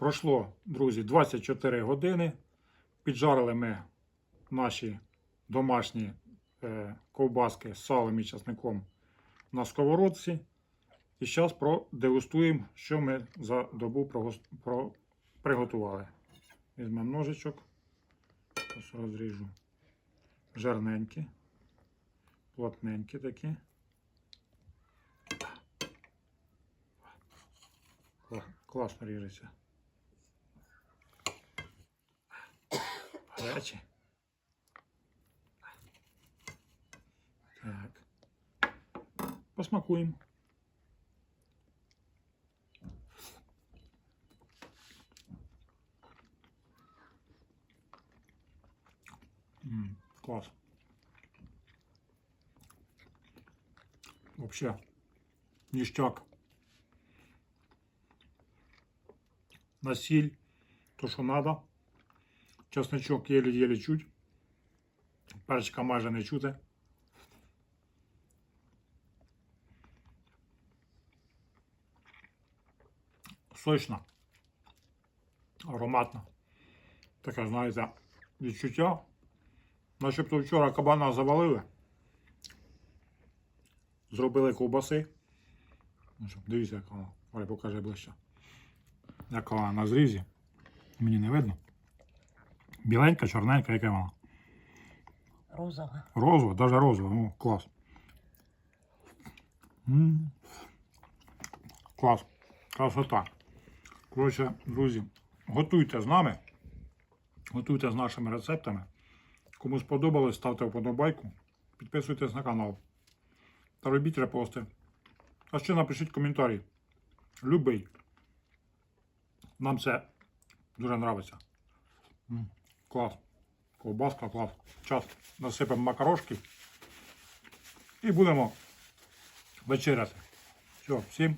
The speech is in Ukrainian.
Пройшло, друзі, 24 години. Піджарили ми наші домашні е, ковбаски з салом і часником на сковородці. І зараз продегустуємо, що ми за добу приготували. Візьмемо ножичок. Розріжу. Жарненькі, плотненькі такі. Класно ріжеться. Гарячі. Так. Посмакуємо. М, класс. Вообще, ништяк. На сіль, то, що надо. Чесночок єлі-єлі чуть. Перчика майже не чути. Сочно. Ароматно. Таке, знаєте, відчуття. Начебто вчора кабана завалили. Зробили ковбаси. Ну Дивіться, як вона. Оля, покажи ближче. Яка на зрізі. Мені не видно. Біленька, чорненька, яка вона. Розова. Розова, навіть розова, ну клас. М. Клас. Красота. Коротше, друзі, готуйте з нами. Готуйте з нашими рецептами. Кому сподобалось, ставте вподобайку. Підписуйтесь на канал. Та робіть репости. А ще напишіть коментарі. Любий. Нам це дуже подобається. Клас. Ковбаска, клас. Час насипемо макарошки. І будемо вечеряти. Все, всім